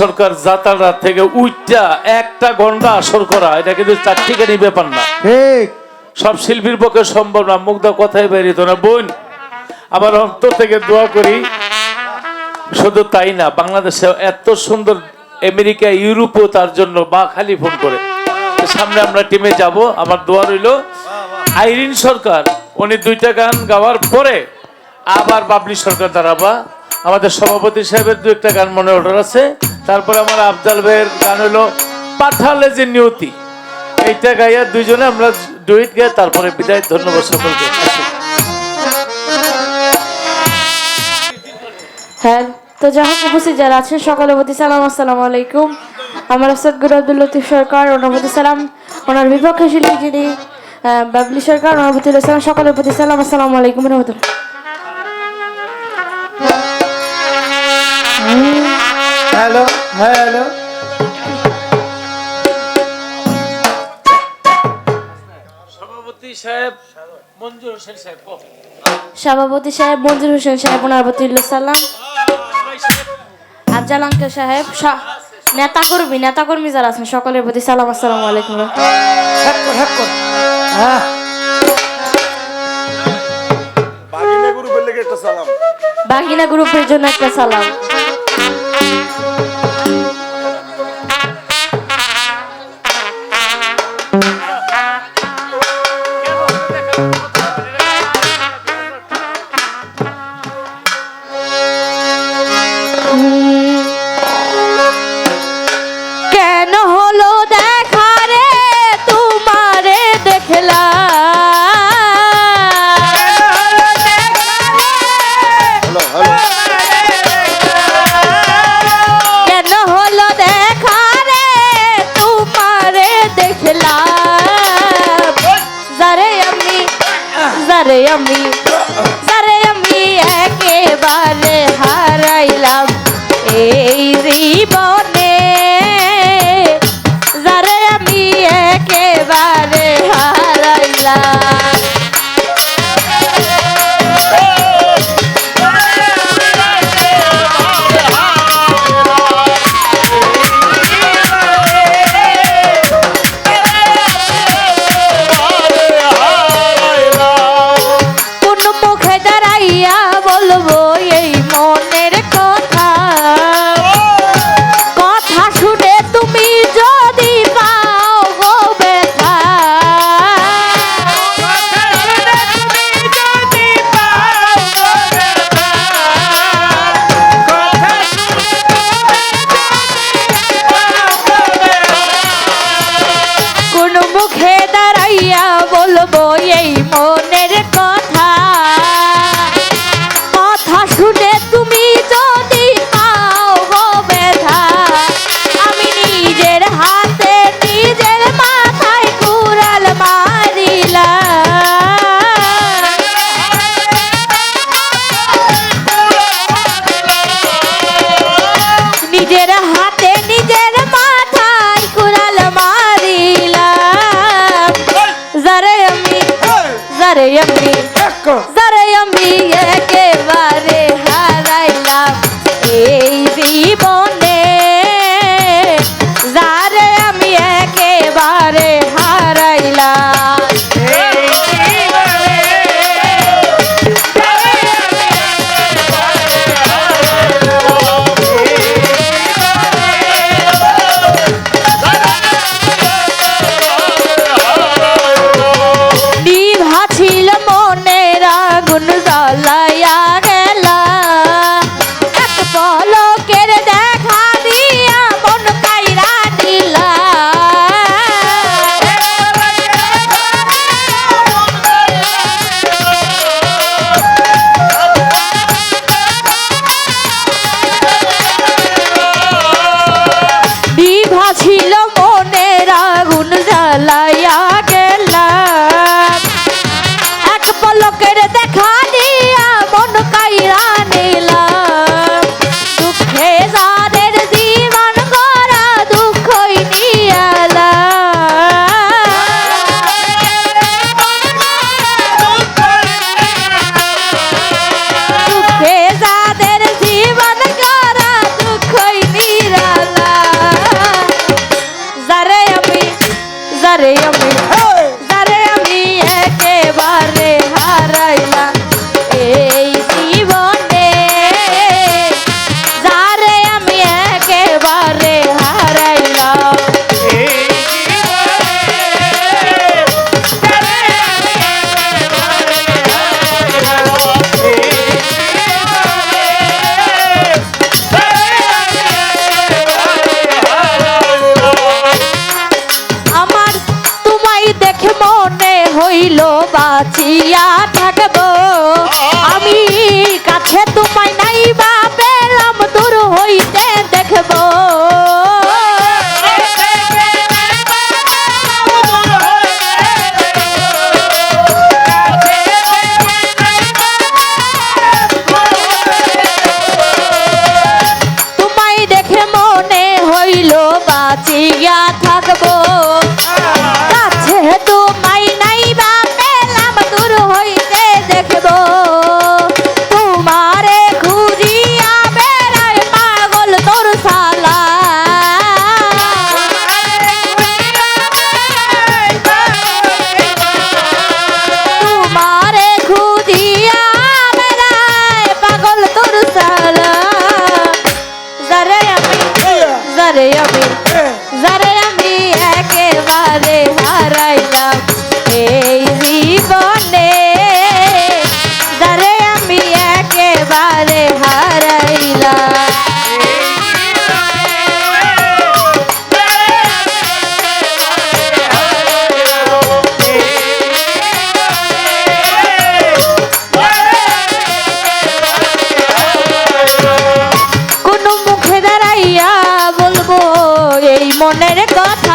সরকার যাতারা থেকে উইটা একটা ঘণ্টা আসর করা এটা কিন্তু চারটিখানি ব্যাপার না। ঠিক। সব শিল্পীর পক্ষে সম্ভব না মুগ্ধা কথাই বেরিত না। বোন আবার অন্তর থেকে দোয়া করি শুধু তাই না বাংলাদেশে এত সুন্দর আমেরিকা ইউরোপও তার জন্য বা খালি ফোন করে। সামনে আমরা টিমে যাব আমার দোয়া রইল। আইরিন সরকার উনি দুইটা গান গাওয়ার পরে আবার বাবলি সরকার দাঁড়াবা। আমাদের সভাপতি সাহেবের দু একটা গান মনে অর্ডার আছে। তারপরে আমার আফজাল ভাইয়ের গান হলো, পাঠালে যে নিয়তি। এইটা গাইয়া দুইজনে আমরা ডুইট গাই তারপরে বিদায়, ধন্যবাদ সকলকে। হ্যাঁ তো যাই হোক উপস্থিত যারা আছেন, সকলের প্রতি সালাম, আসসালামু আলাইকুম। আমার আসাদ গুরু আব্দুল লতিফ সরকার প্রতি সালাম। ওনার বিপক্ষে শিল্পী যিনি বাবলি সরকার প্রতি সালাম, সকলের প্রতি সালাম, আসসালামু আলাইকুম, রহমতুল্লাহ। হ্যালো হ্যালো সভাপতি সাহেব মঞ্জুর হোসেন সাহেব সভাপতি সাহেব মঞ্জুর হোসেন সাহেব ওনার প্রতি সালাম। আফজাল আঙ্কেল সাহেব সা- নেতাকর্মী নেতাকর্মী যারা আছেন সকলের প্রতি সালাম আসসালামু আলাইকুম হ্যাঁ। বাগিনা গ্রুপের লেগে একটা সালাম। বাগিনা গ্রুপের জন্য একটা সালাম। yeah. তারে হারাইলা। কোন মুখে দাঁড়াইয়া বলব এই মনের কথা